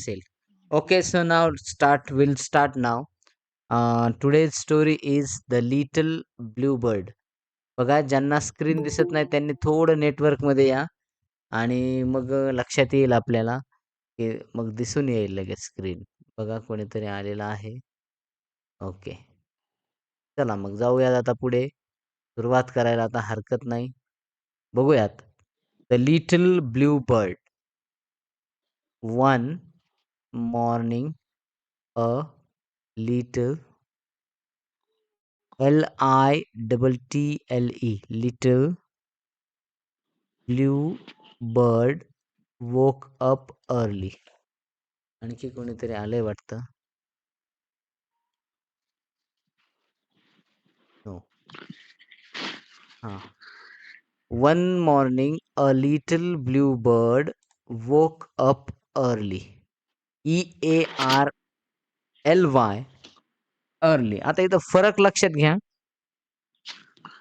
असेल. Okay, so now start. We'll start now. Uh, today's story is The Little Blue Bird. बघा ज्यांना screen दिसत नाही त्यांनी थोडं नेटवर्कमध्ये या आणि मग लक्षात येईल आपल्याला की मग दिसून येईल लगेच स्क्रीन. बघा कोणीतरी आलेलं आहे. ओके. चला मग जाऊयात आता पुढे. सुरुवात करायला आता हरकत नाही. बघूयात. The little blue bird. One morning, a little L I double T L E little blue bird woke up early. आणखी कोणीतरी आलंय वाटतं. No. हां. One morning, a little blue bird woke up early. E A R L Y early आता इथं फरक लक्षात घ्या.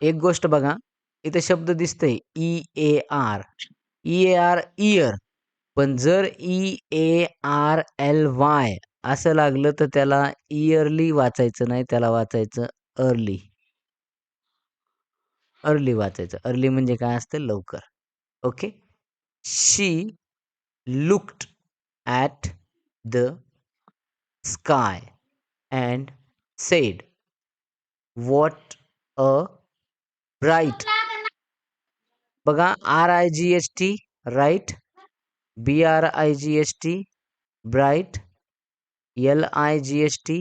एक गोष्ट बघा. इथे शब्द दिसतंय E A R. E A R ear. पण जर E A R L Y असं लागलं तर त्याला इयरली वाचायचं नाही. त्याला वाचायचं अर्ली. अर्ली वाचायचं. अर्ली म्हणजे काय असतं लवकर. Okay. She looked at the sky and said, What a bright" बघा R I G H T right, B R I G H T bright, L I G H T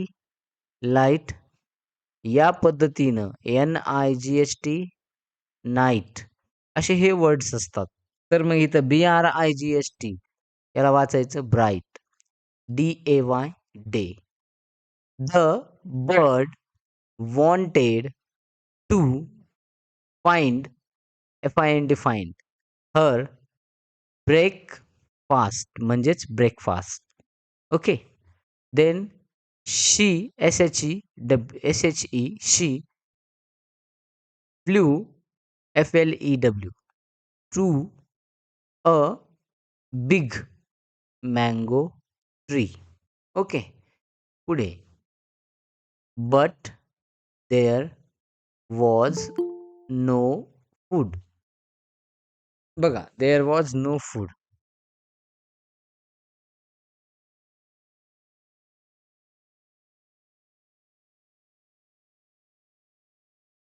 light. या पद्धतीनं N I G H T night असे हे words असतात. तर मग इथं B R I G H T याला वाचायचं bright. D A Y day. The bird wanted to find F I N D find her breakfast म्हणजेच breakfast. Okay. Then she S H E dub S H E she flew F L E W to a big mango tree. Okay. पुढे. But there was no food. बघा there was no food.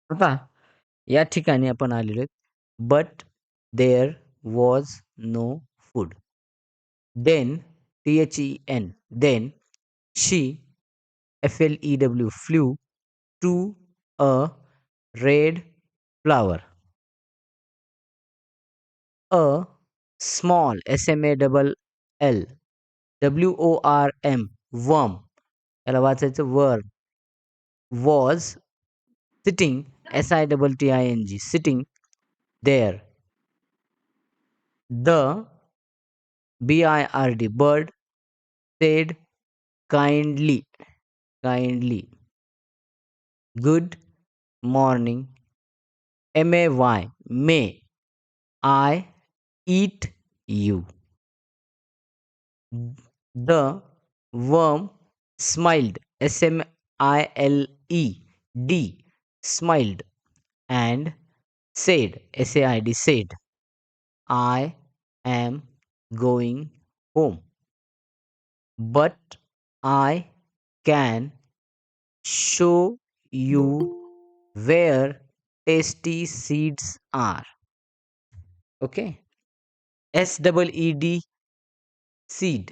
आता या ठिकाणी आपण आलेलो आहेत. But there was no food. Then T-H-E-N. She, F-L-E-W, flew to a red flower. A small, S-M-A-L-L, W-O-R-M, worm, it's a worm, was sitting, S-I-T-T-I-N-G, sitting there. The B-I-R-D, bird, said kindly kindly. Good morning. May may i eat you? The worm smiled. S m i l e d smiled and said s a i d said i am going home. Am going home. But I can show you where tasty seeds R." Okay. S-double-E-D seed.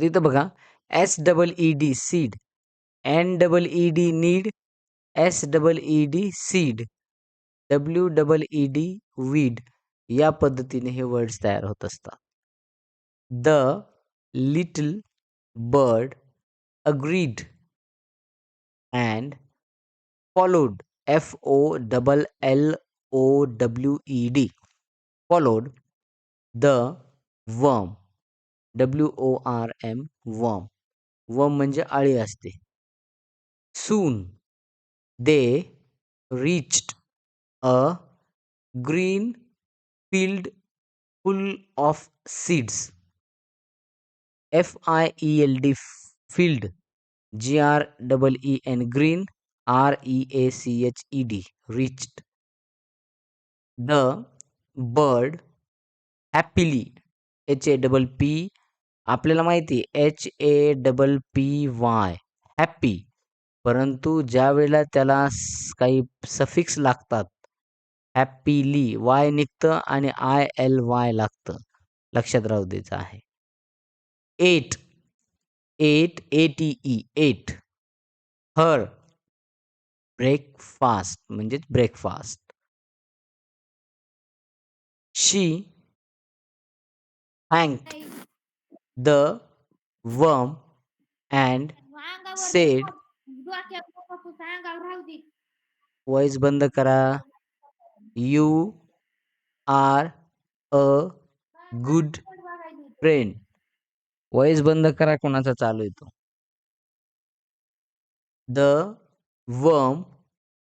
तिथं बघा S-double-E-D seed, N-double-E-D need, S-double-E-D seed, W-double-E-D weed या पद्धतीने हे words तयार होत असतात. The little bird agreed and followed एफ-ओ-डबल-एल-ओ-डब्ल्यू-ई-डी followed the वम डब्ल्यू-ओ-आर-एम वम वम म्हणजे आळी असते. सून They reached a green field full of seeds. F I E L D field G R E E N green R E A C H E D reached. The bird happily H A double P आपल्याला माहिती H A double P Y happy परंतु ज्या वेळेला त्याला काही suffix लागतात happily Y निघतं आणि आय एल वाय लागतं. लक्षात राहू द्यायचं आहे. Ate ate A T E ate. Her. Breakfast म्हणजेच breakfast. She. हँक the. Worm. And. Said. Voice बंद करा. You are a good friend. Voice बंद करा कोणाचा चालू येतो the worm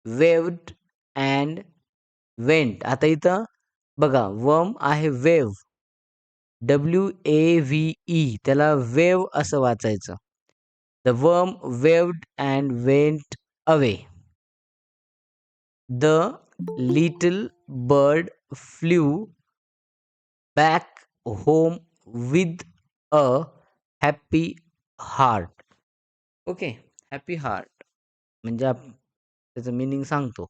waved and went. आता इथं बघा वर्म आहे wave W A V E. त्याला वेव असं वाचायचं. the worm waved and went away the little bird flew back home with a happy heart okay happy heart म्हणजे आप त्याचं मिनिंग सांगतो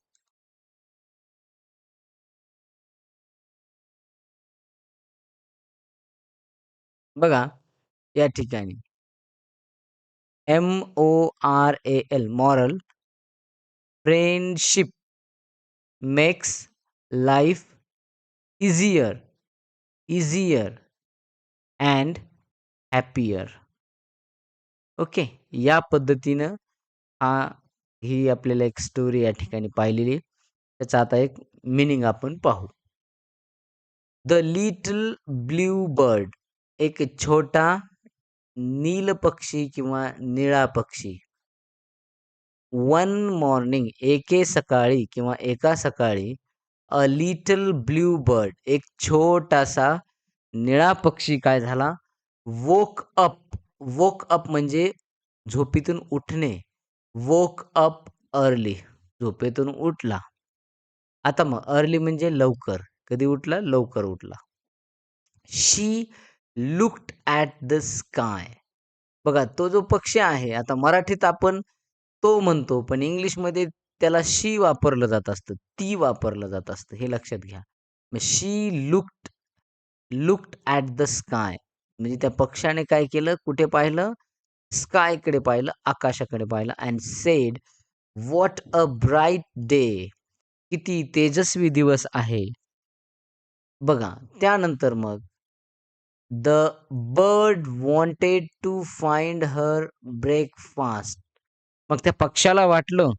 बघा या ठिकाणी M O R A L moral friendship makes life easier easier and happier okay या पद्धतीनं हा ही आपल्याला एक स्टोरी या ठिकाणी पाहिलेली त्याचा आता एक मिनिंग आपण पाहू. द लिटल ब्ल्यू बर्ड एक छोटा नील पक्षी किंवा निळा पक्षी. वन मॉर्निंग एके सकाळी किंवा एका सकाळी अ लिटल ब्ल्यू बर्ड एक छोटासा निळा पक्षी काय झाला? वोक अप वोक अप म्हणजे झोपेतून उठणे. वोक अप अर्ली झोपेतून उठला. आता मग अर्ली म्हणजे लवकर कधी उठला? लवकर उठला. She looked at the sky. बघा तो जो पक्षी आहे आता मराठीत आपण तो म्हणतो पण इंग्लिशमध्ये त्याला शी वापरलं जात असतं ती वापरलं जात असतं हे लक्षात घ्या. मग she looked looked at the sky. म्हणजे त्या पक्षाने काय केलं? कुठे पाहिलं? स्कायकडे पाहिलं आकाशाकडे पाहिलं and said what a bright day किती तेजस्वी दिवस आहे. बघा त्यानंतर मग the bird wanted to find her breakfast मग त्या पक्षाला वाटलं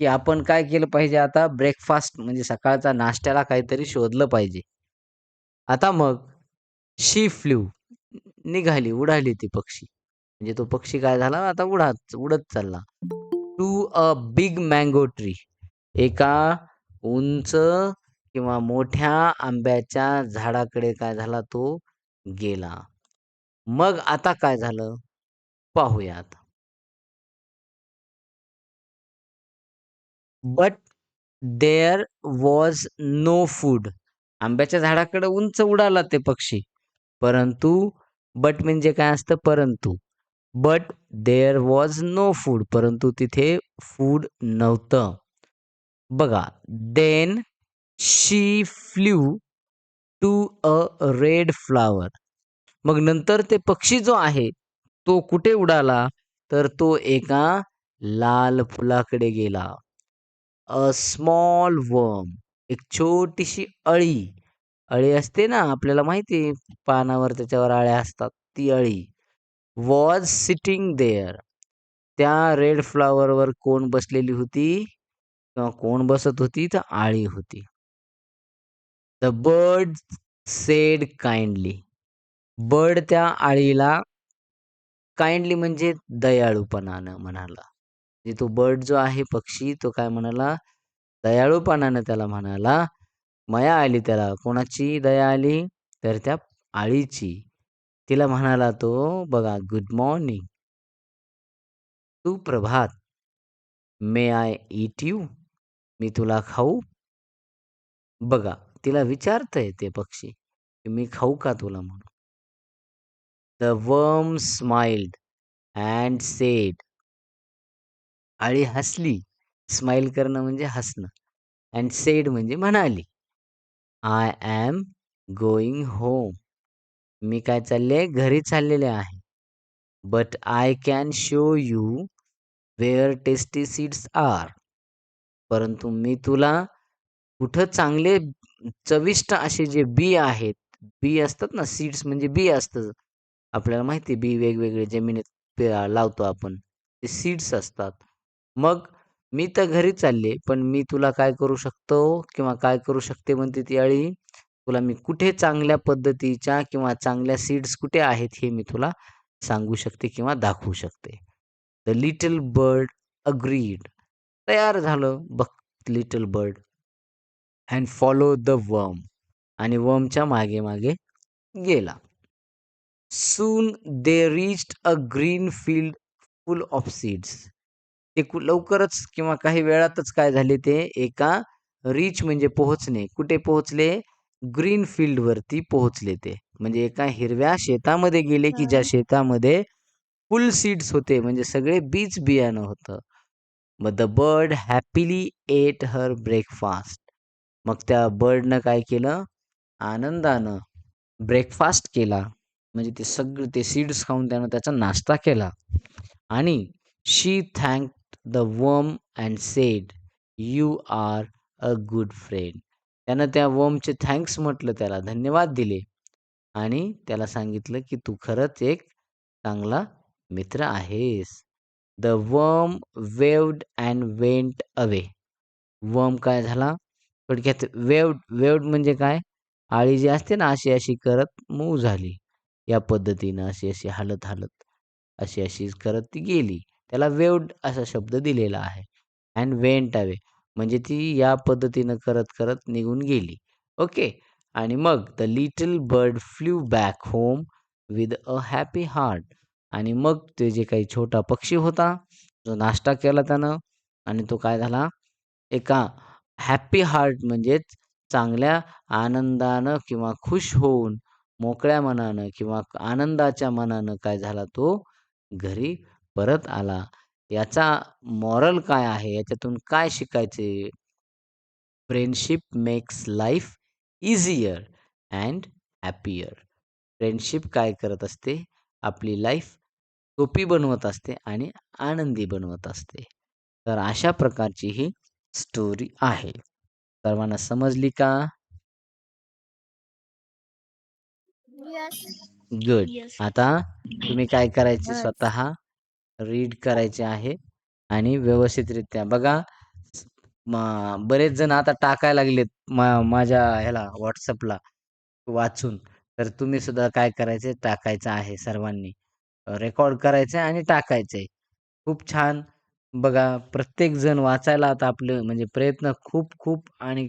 की आपण काय केलं पाहिजे आता? ब्रेकफास्ट म्हणजे सकाळचा नाश्त्याला काहीतरी शोधलं पाहिजे. आता मग शी फ्ल्यू निघाली उडाली ती पक्षी. म्हणजे तो पक्षी काय झाला? आता उडात उडत चालला. To a big mango tree एका उंच किंवा मोठ्या आंब्याच्या झाडाकडे काय झाला तो? गेला. मग आता काय झालं? पाहूयात. But there was no food आंब्याच्या झाडाकडे उंच उडाला ते पक्षी. परंतु बट म्हणजे काय असतं? परंतु. But there was no food परंतु तिथे फूड नव्हतं. बघा then she flew to a red flower मग नंतर ते पक्षी जो आहे तो कुठे उडाला? तर तो एका लाल फुलाकडे गेला. अ स्मॉल वर्म एक छोटीशी अळी. अळी असते ना आपल्याला माहिती आहे पानावर त्याच्यावर अळ्या असतात ती अळी. वॉज सिटिंग देअर त्या रेड फ्लावरवर कोण बसलेली होती? किंवा कोण बसत होती? तर आळी होती. The bird said kindly bird त्या आळीला काइंडली म्हणजे दयाळूपणानं म्हणाला. म्हणजे तो बर्ड जो आहे पक्षी तो काय म्हणाला? दयाळूपणानं त्याला म्हणाला मया आली त्याला. कोणाची दया आली? तर त्या आळीची. तिला म्हणाला तो बघा गुड मॉर्निंग सुप्रभात मे आय इट यू मी तुला खाऊ. बघा तिला विचारतंय ते पक्षी की मी खाऊ का तुला म्हणून? The worm smiled and said आळी हसली. स्माइल करणं म्हणजे हसणं अँड सेड म्हणजे म्हणाली आय ॲम गोईंग होम मी काय चालले घरी चाललेले आहे. But I can show you where tasty seeds are परंतु मी तुला कुठं चांगले चविष्ट असे जे बी आहेत बी असतात ना सीड्स म्हणजे बी असतं. आपल्याला माहिती बी वेगवेगळे जमिनीत लावतो आपण. ते सीड्स असतात. मग मी तर घरी चालले पण मी तुला काय करू शकतो किंवा काय करू शकते म्हणते ती अळी तुला मी कुठे चांगल्या पद्धतीच्या किंवा चांगल्या सीड्स कुठे आहेत हे मी तुला सांगू शकते किंवा दाखवू शकते. द लिटल बर्ड अग्रीड तयार झालं बघ little bird. And follow the worm आणि वर्मच्या मागे मागे गेला. Soon they reached a green field full of seeds ते लवकरच किंवा काही वेळातच काय झाले ते एका रिच म्हणजे पोहोचणे. कुठे पोहोचले? ग्रीन फील्डवरती पोहोचले ते. म्हणजे एका हिरव्या शेतामध्ये गेले की ज्या शेतामध्ये फुल सीड्स होते. म्हणजे सगळे बीज बियाणं होतं. The bird happily ate her breakfast मग त्या बर्डनं काय केलं? आनंदानं ब्रेकफास्ट केला. म्हणजे ते सगळे ते सीड्स खाऊन त्यानं त्याचा नाश्ता केला. आणि she thank the worm and said you are a good friend. त्यानं त्या वर्मचे थँक्स म्हटलं त्याला धन्यवाद दिले. आणि त्याला सांगितलं की तू खरंच एक चांगला मित्र आहेस. The worm waved and went away worm काय झाला? थोडक्यात वेव्ड वेव्ड म्हणजे काय? आळी जी असते ना अशी अशी करत मूव झाली. या पद्धतीनं अशी अशी हालत हालत अशी अशी करत ती गेली. त्याला वेव्ड असा शब्द दिलेला आहे. अँड वेंट अवे म्हणजे ती या पद्धतीनं करत करत निघून गेली. ओके. आणि मग the little bird flew back home with a happy heart आणि मग ते जे काही छोटा पक्षी होता जो नाश्ता केला त्यानं आणि तो काय झाला? एका हॅप्पी हार्ट म्हणजेच चांगल्या आनंदानं किंवा खुश होऊन मोकळ्या मनानं किंवा आनंदाच्या मनानं काय झाला तो? घरी परत आला. याचा मॉरल काय आहे? याच्यातून काय शिकायचे? Friendship makes life easier and happier friendship काय करत असते? आपली लाईफ सोपी बनवत असते आणि आनंदी बनवत असते. तर अशा प्रकारची ही स्टोरी आहे. सर्वांना समजली का? गुड. आता तुम्ही काय करायचे स्वतः? रीड करायचे आहे आणि व्यवस्थितरित्या. बघा बरेच जण आता टाकायला लागलेत मा- माझ्या ह्याला व्हॉट्सअपला वाचून. तर तुम्ही सुद्धा काय करायचे? टाकायचं आहे सर्वांनी. रेकॉर्ड करायचं आणि टाकायचंय. खूप छान. बघा प्रत्येक जण वाचायला आता आपलं म्हणजे प्रयत्न खूप खूप आणि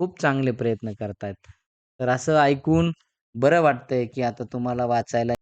खूप चांगले प्रयत्न करतायत. तर असं ऐकून बरं वाटतंय की आता तुम्हाला वाचायला